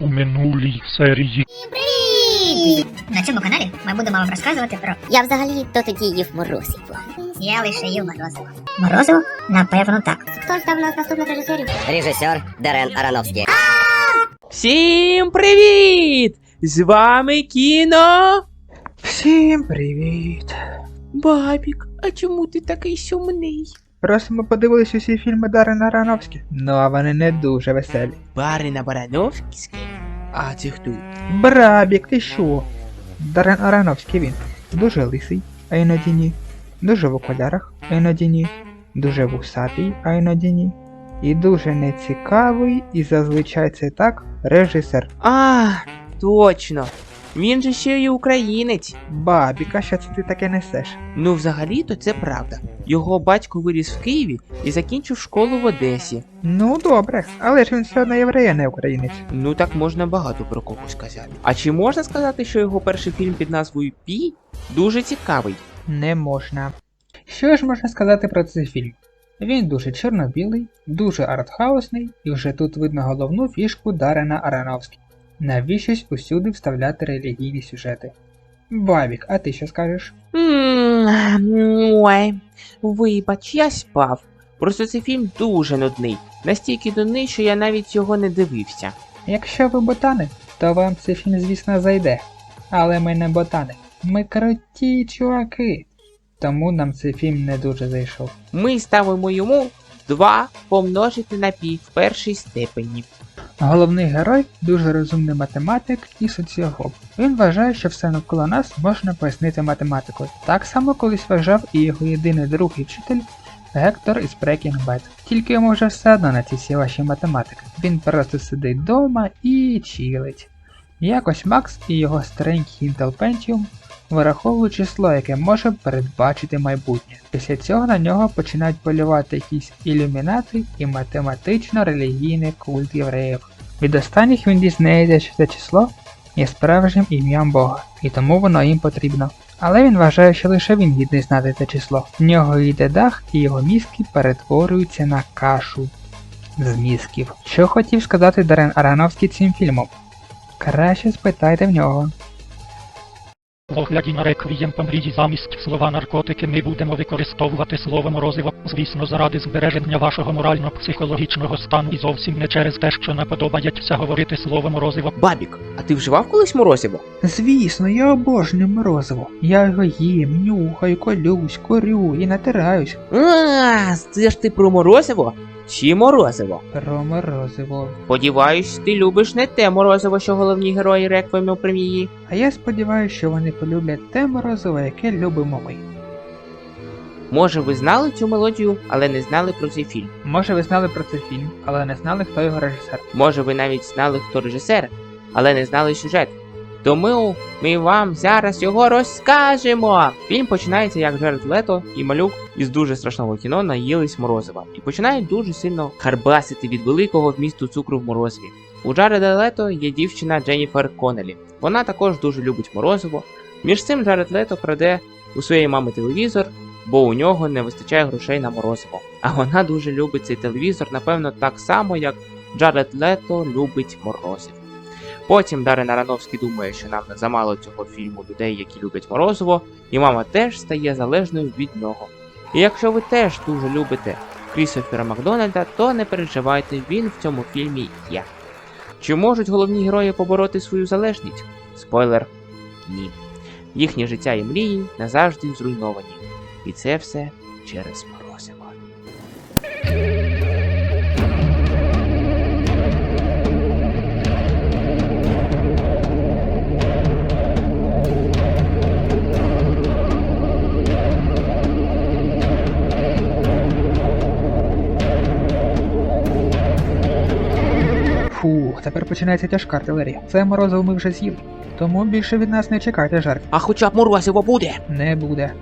у минулій серії. Привіт! На цьому каналі ми будемо вам розказувати про Я взагалі то тоді їв морозиво. я лише їв морозиво. Морозиво? Напевно, так. Хто ж там у нас наступних режисерів? Режисер Дарен Аронофський. Всім привіт! З вами кіно. Всім привіт! Бабік, а чому ти такий сумний? Просто ми подивились усі фільми Дарина Аронофські. Ну а вони не дуже веселі. Барина Барановський? А це хто? Брабік, ти що? Дарин Аронофський він. Дуже лисий, а іноді ні. Дуже в окулярах, а іноді ні. Дуже вусатий, а іноді ні. І дуже нецікавий, і зазвичай це так режисер. А, точно. Він же ще й українець. Бабік, а що це ти таке несеш? Ну, взагалі-то це правда. Його батько виріс в Києві і закінчив школу в Одесі. Ну добре, але ж він все одно єврей, а не українець. Ну так можна багато про когось сказати. А чи можна сказати, що його перший фільм під назвою Пі дуже цікавий? Не можна. Що ж можна сказати про цей фільм? Він дуже чорно-білий, дуже артхаусний, і вже тут видно головну фішку Дарена Аронофський. Навіщось усюди вставляти релігійні сюжети. Бабік, а ти що скажеш? Ой, вибач, я спав. Просто цей фільм дуже нудний. Настільки нудний, що я навіть його не дивився. Якщо ви ботани, то вам цей фільм, звісно, зайде. Але ми не ботани. Ми круті чуваки. Тому нам цей фільм не дуже зайшов. Ми ставимо йому 2 помножити на пі в першій степені. Головний герой дуже розумний математик і соціолог. Він вважає, що все навколо нас можна пояснити математикою. Так само колись вважав і його єдиний друг і вчитель Гектор із Breaking Bad. Тільки йому вже все одно на ці всі ваші математики. Він просто сидить вдома і чилить. Якось Макс і його старенький Intel Pentium вираховують число, яке може передбачити майбутнє. Після цього на нього починають полювати якісь ілюмінати і математично-релігійний культ євреїв. Від останніх він дізнається, що це число є справжнім ім'ям Бога, і тому воно їм потрібно. Але він вважає, що лише він гідний знати це число. В нього йде дах, і його мізки перетворюються на кашу з мізків. Що хотів сказати Дарен Аронофський цим фільмом? Краще спитайте в нього. В огляді на реквієм по мрії замість слова наркотики ми будемо використовувати слово морозиво, звісно, заради збереження вашого морально-психологічного стану і зовсім не через те, що не подобається говорити слово морозиво. Бабік, а ти вживав колись морозиво? Звісно, я обожнюю морозиво. Я його їм, нюхаю, колюсь, корю і натираюсь. А, це ж ти про морозиво? Чи морозиво? Про морозиво. Сподіваюсь, ти любиш не те морозиво, що головні герої реквієму премії. А я сподіваюся, що вони полюблять те морозиво, яке любимо ми. Може, ви знали цю мелодію, але не знали про цей фільм. Може ви знали про цей фільм, але не знали, хто його режисер. Може, ви навіть знали, хто режисер, але не знали сюжет. Тому ми вам зараз його розкажемо. Фільм починається як Джеред Лето і малюк із дуже страшного кіно наїлись морозива і починають дуже сильно харбасити від великого вмісту цукру в морозиві. У Джареда Лето є дівчина Дженніфер Коннелі. Вона також дуже любить морозиво. Між цим Джаред Лето краде у своєї мами телевізор, бо у нього не вистачає грошей на морозиво. А вона дуже любить цей телевізор, напевно, так само, як Джаред Лето любить морозиво. Потім Дарин Аронофський думає, що нам замало цього фільму людей, які люблять морозиво, і мама теж стає залежною від нього. І якщо ви теж дуже любите Крістофера Макдональда, то не переживайте, він в цьому фільмі є. Чи можуть головні герої побороти свою залежність? Спойлер ні. Їхнє життя і мрії назавжди зруйновані. І це все через морозиво. Починається тяжка артилерія. Це морозиво ми вже з'їли. Тому більше від нас не чекайте жертв. А хоча б морозиво буде. Не буде.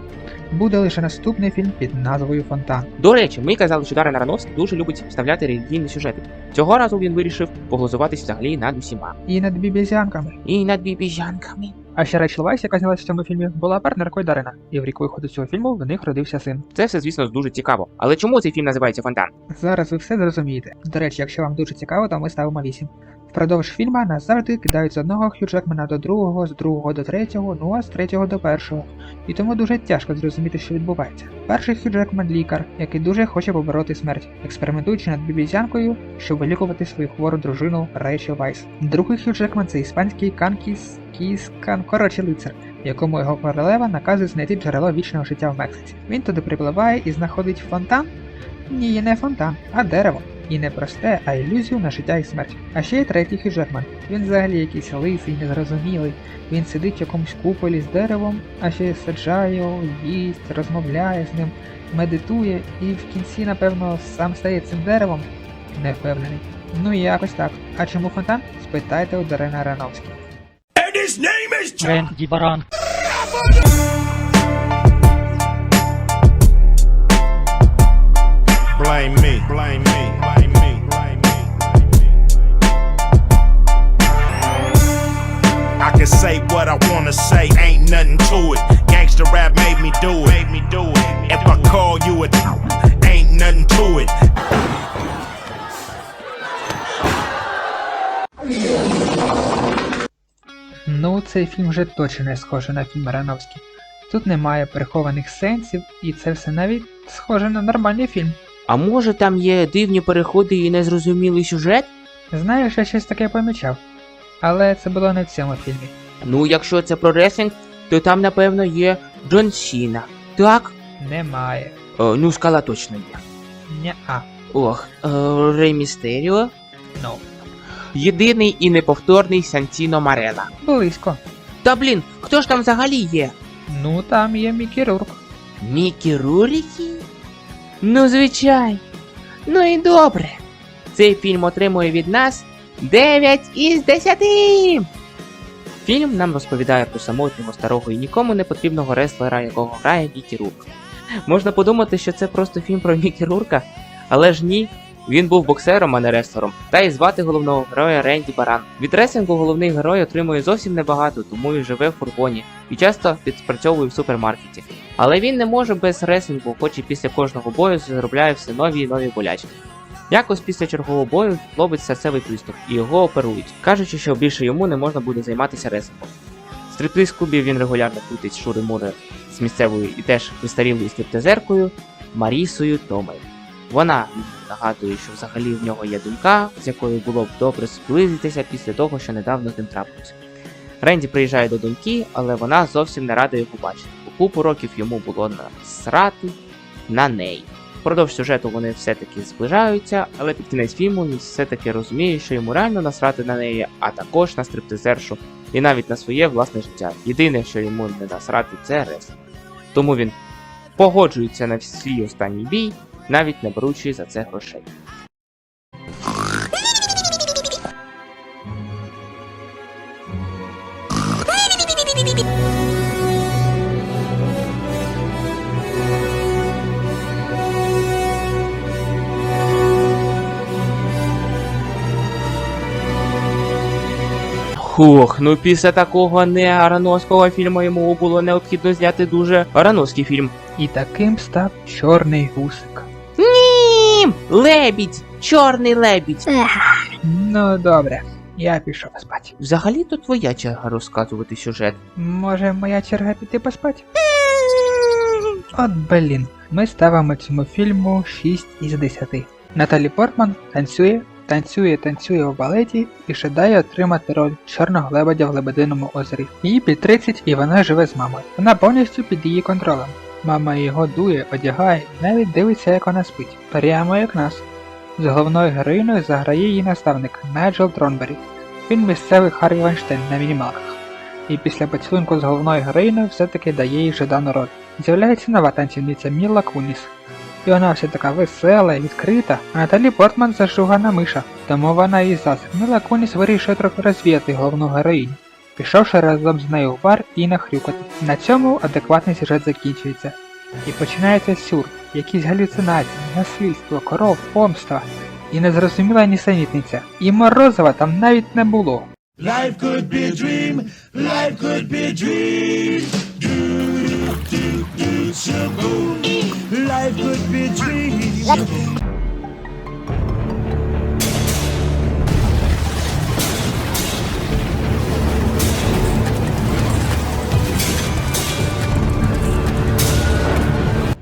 Буде лише наступний фільм під назвою Фонтан. До речі, ми казали, що Дарren Аронофський дуже любить вставляти релігійні сюжети. Цього разу він вирішив поглузуватись взагалі над усіма. І над бібізянками. І над бібіжанками. А ще Рейчел Вайс, яка знялась в цьому фільмі, була партнеркою Дарина, і в рік виходу цього фільму в них родився син. Це все, звісно, дуже цікаво. Але чому цей фільм називається Фонтан? Зараз ви все зрозумієте. До речі, якщо вам дуже цікаво, то ми ставимо 8. Впродовж фільма нас завжди кидають з одного Хью Джекмана до другого, з другого до третього, ну а з третього до першого. І тому дуже тяжко зрозуміти, що відбувається. Перший Хью Джекман лікар, який дуже хоче побороти смерть, експериментуючи над бібізянкою, щоб вилікувати свою хвору дружину Рейчел Вайс. Другий Хью Джекман це іспанський канкіс кіскан, коротше лицар, якому його королева наказує знайти джерело вічного життя в Мексиці. Він туди припливає і знаходить фонтан. Ні, не фонтан, а дерево. І не просте, а ілюзію на життя і смерть. А ще й третій Хью Джекман. Він взагалі якийсь лисий, незрозумілий. Він сидить в якомусь куполі з деревом, а ще й саджає їсть, розмовляє з ним, медитує і в кінці, напевно, сам стає цим деревом. Не впевнений. Ну і якось так. А чому фонтан? Спитайте у Дарина Арановського. Ренді Баран. Blame me. Blame me. Can say what I wanna say, ain't nothing to it. Gangsta rap made me do it. Made me do it. If I call you a ain't nothing to it. Ну, цей фільм вже точно не схожий на фільм Арановський. Тут немає прихованих сенсів, і це все навіть схоже на нормальний фільм. А може там є дивні переходи і незрозумілий сюжет? Знаєш, я щось таке помічав. Але це було не в цьому фільмі. Ну, якщо це про реслінг, то там, напевно, є Джон Сіна. Так? Немає. О, ну, скала точно є. Ня-а. Ох, е, Рей Містеріо. Ну. Єдиний і неповторний Сантіно Марела. Близько. Та блін, хто ж там взагалі є? Ну там є Мікі Рурк. Мікі Рурікі? Ну, звичайно. Ну і добре. Цей фільм отримує від нас 9 із 10. Фільм нам розповідає про самотнього старого і нікому не потрібного реслера, якого грає Мікі Рурк. Можна подумати, що це просто фільм про Мікі Рурка, але ж ні. Він був боксером, а не рестлером, та й звати головного героя Ренді Баран. Від реслінгу головний герой отримує зовсім небагато, тому і живе в фургоні, і часто відпрацьовує в супермаркеті. Але він не може без реслінгу, хоч і після кожного бою заробляє все нові і нові болячки. Якось після чергового бою хлопець серцевий приступ, і його оперують, кажучи, що більше йому не можна буде займатися реслінгом. Стриптиз клубі він регулярно крутить шури-мури з місцевою і теж вистарілою стриптизеркою Марісою Томей. Вона нагадує, що взагалі в нього є донька, з якою було б добре зблизитися після того, що недавно з ним трапилося. Ренді приїжджає до доньки, але вона зовсім не рада його бачити. У купу років йому було насрати на неї. Впродовж сюжету вони все-таки зближаються, але під кінець фільму він все-таки розуміє, що йому реально насрати на неї, а також на стриптизершу, і навіть на своє власне життя. Єдине, що йому не насрати, це реслінг. Тому він погоджується на свій останній бій, навіть не беручи за це грошей. Хух, ну після такого не ароновського фільму йому було необхідно зняти дуже ароновський фільм. І таким став чорний гусик. Ні! Лебідь! Чорний лебідь! Ну добре, я пішов спати. Взагалі-то твоя черга розказувати сюжет. Може, моя черга піти поспати? От блін, ми ставимо цьому фільму 6 із 10. Наталі Портман танцює, танцює, танцює у балеті і жадає отримати роль чорного лебедя в Лебединому озері. Їй під 30 і вона живе з мамою. Вона повністю під її контролем. Мама його дує, одягає, навіть дивиться, як вона спить. Прямо як нас. З головною героїною заграє її наставник Найджел Тронбері. Він місцевий Харві Вайнштейн на мінімалках. І після поцілунку з головною героїною все-таки дає їй жадану роль. З'являється нова танцівниця Міла Куніс. І вона вся така весела і відкрита, а Наталі Портман зашугана миша, тому вона і засіб. Міла Куніс вирішує трохи розвіяти головну героїню, пішовши разом з нею в бар і нахрюкати. На цьому адекватний сюжет закінчується. І починається сюр, якісь галюцинації, насильство, коров, помста. І незрозуміла нісенітниця. І Морозова там навіть не було. Life could be a dream. Life could be a dream. Do, do, do, shaboom. Life could be a dream.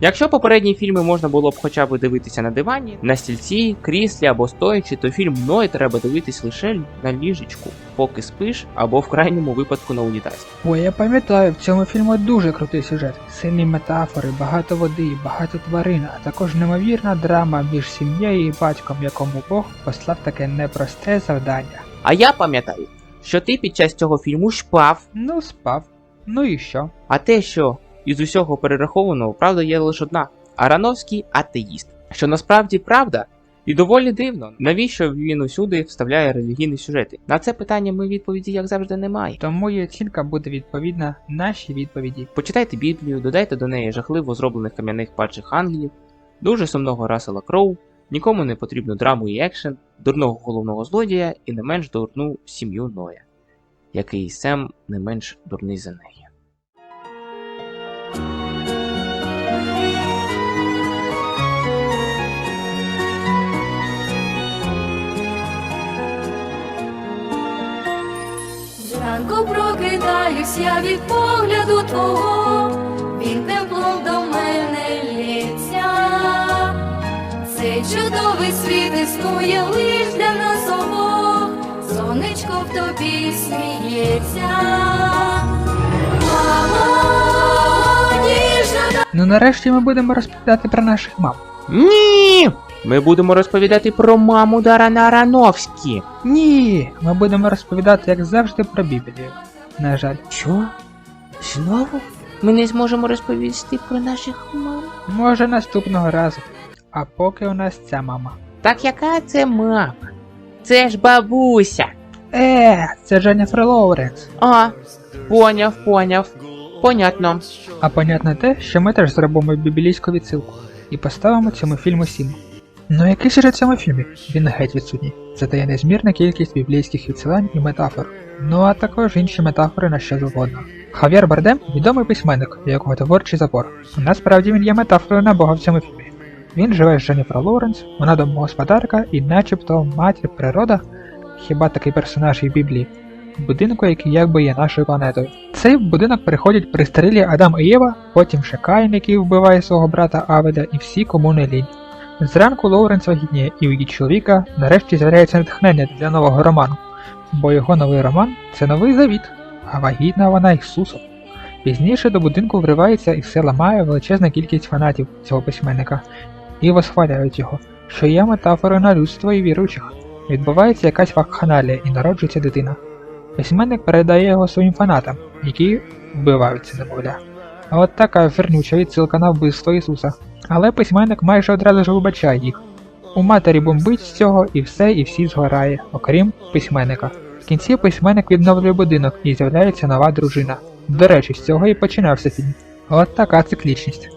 Якщо попередні фільми можна було б хоча б дивитися на дивані, на стільці, кріслі або стоячи, то фільм Ной треба дивитись лише на ліжечку, поки спиш, або в крайньому випадку на унітазі. Ой, я пам'ятаю, в цьому фільму дуже крутий сюжет. Сильні метафори, багато води, багато тварин, а також неймовірна драма між сім'єю і батьком, якому Бог послав таке непросте завдання. А я пам'ятаю, що ти під час цього фільму шпав, Ну, спав. Ну і що? а те, що із усього перерахованого правда є лише одна Арановський атеїст. Що насправді правда, і доволі дивно, навіщо він усюди вставляє релігійні сюжети? На це питання ми відповіді, як завжди, немає. Тому і оцінка буде відповідна нашій відповіді. Почитайте Біблію, додайте до неї жахливо зроблених кам'яних падших ангелів, дуже сумного Расела Кроу, нікому не потрібну драму і екшен, дурного головного злодія і не менш дурну сім'ю Ноя, який Сем не менш дурний за неї. Прокидаюсь я від погляду твого, він теплом до мене лється. Цей чудовий світ існує лиш для нас обох, сонечко в тобі сміється. Мамо, ніжна Ну нарешті ми будемо розповідати про наших мам. Ні! Ми будемо розповідати про маму Дарана Арановські. Ні, ми будемо розповідати, як завжди, про Біблію. На жаль, Що? Знову? Ми не зможемо розповісти про наших мам? може наступного разу. А поки у нас ця мама. Так яка це мама? Це ж бабуся. Е, це Дженніфер Лоуренс. А, поняв, поняв. Понятно. А понятно те, що ми теж зробимо біблійську відсилку і поставимо цьому фільму 7. Ну який сюжет в цьому фільмі? Він геть відсутній. Зате незмірна кількість біблійських відсилань і метафор. Ну а також інші метафори на що завгодно. Хав'єр Бардем відомий письменник, якого творчий запор. Насправді він є метафорою на Бога в цьому фільмі. Він живе з Дженніфер Лоуренс, вона домогосподарка і начебто матір природа, хіба такий персонаж і Біблії, будинку, який якби є нашою планетою. Цей будинок переходять пристарілі Адам і Єва, потім ще Каїн, який вбиває свого брата Аведа, і всі, кому не лінь. Зранку Лоуренс вагітніє, і у її чоловіка нарешті з'являється натхнення для нового роману, бо його новий роман це новий завіт, а вагітна вона Ісусом. Пізніше до будинку вривається і все ламає величезна кількість фанатів цього письменника, і восхваляють його, що є метафорою на людство і віруючих. Відбувається якась вакханалія і народжується дитина. Письменник передає його своїм фанатам, які вбиваються немовля. А от така вернюча відсилка на вбивство Ісуса. Але письменник майже одразу ж вибачає їх. У матері бомбить з цього і все і всі згорає, окрім письменника. В кінці письменник відновлює будинок і з'являється нова дружина. До речі, з цього і починався фільм. От така циклічність.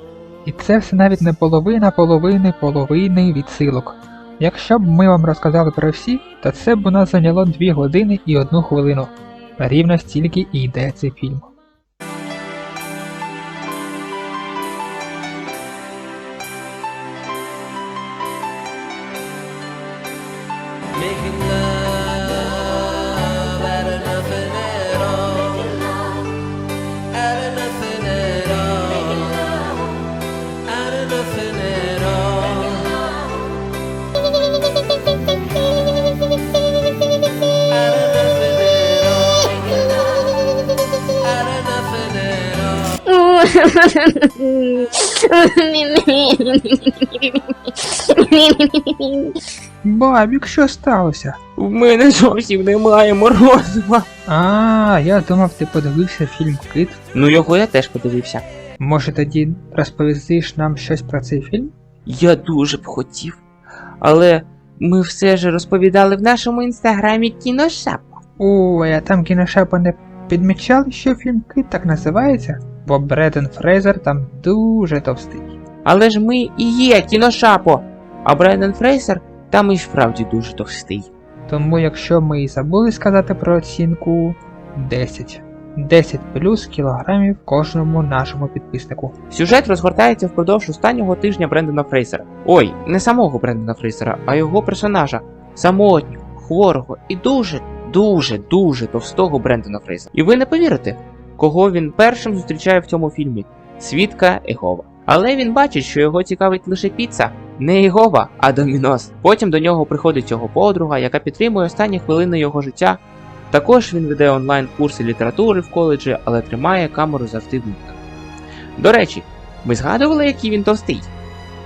І це все навіть не половина половини половини відсилок. Якщо б ми вам розказали про всі, то це б у нас зайняло 2 години і 1 хвилину. Рівно стільки і йде цей фільм. Making love out of nothing at all. Out of nothing at all. Out of nothing at all. Out of nothing at all. Out of nothing at all. Бабік, що сталося? В мене зовсім немає морозива. А, я думав, ти подивився фільм Кит. Ну його я теж подивився. Може тоді розповістиш нам щось про цей фільм? Я дуже б хотів. Але ми все ж розповідали в нашому інстаграмі кіношап. Ой, а там кіношапа не підмічали, що фільм Кит так називається? Бо Бреден Фрейзер там дуже товстий. Але ж ми і є кіношапо. А Брайден Фрейсер там і справді дуже товстий. Тому якщо ми і забули сказати про оцінку 10. 10 плюс кілограмів кожному нашому підписнику. Сюжет розгортається впродовж останнього тижня Брендона Фрейсера. Ой, не самого Брендона Фрейсера, а його персонажа. Самотнього, хворого і дуже, дуже, дуже товстого Брендона Фрейсера. І ви не повірите, кого він першим зустрічає в цьому фільмі: Свідка Егова. Але він бачить, що його цікавить лише піца, не Єгова, а Домінос. Потім до нього приходить його подруга, яка підтримує останні хвилини його життя. Також він веде онлайн курси літератури в коледжі, але тримає камеру завжди вимкненою. До речі, ми згадували, який він товстий.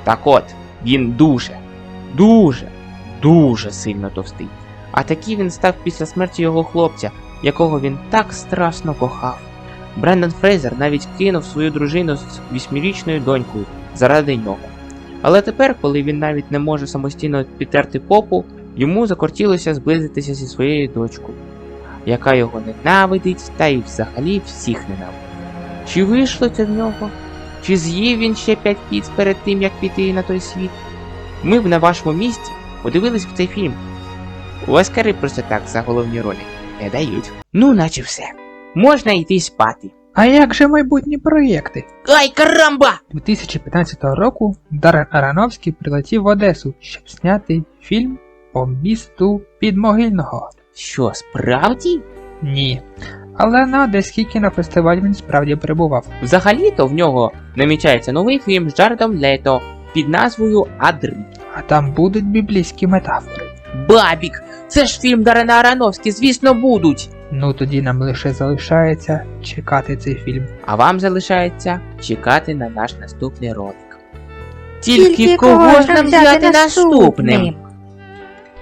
Так от, він дуже, дуже, дуже сильно товстий. А такий він став після смерті його хлопця, якого він так страшно кохав. Брендон Фрейзер навіть кинув свою дружину з вісьмирічною донькою заради нього. Але тепер, коли він навіть не може самостійно підтерти попу, йому закортілося зблизитися зі своєю дочкою, яка його ненавидить та й взагалі всіх ненавидить. Чи вийшло це в нього? Чи з'їв він ще п'ять піц перед тим, як піти на той світ? Ми б на вашому місці подивились б цей фільм. Оскари просто так за головні ролі не дають. Ну, наче все. Можна йти спати. А як же майбутні проєкти? Ай, карамба! 2015 року Дарен Аронофський прилетів в Одесу, щоб зняти фільм по місту Підмогильного. Що, справді? Ні. Але на Одеський кінофестиваль він справді перебував. Взагалі-то в нього намічається новий фільм з Джаредом Лето під назвою Адри. А там будуть біблійські метафори. Бабік! Це ж фільм Дарена Ароновський, звісно, будуть! Ну тоді нам лише залишається чекати цей фільм. А вам залишається чекати на наш наступний ролик. Тільки кого ж нам взяти наступним?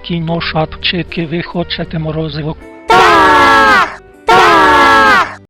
Кіно шапчики, ви хочете морозиво. Так!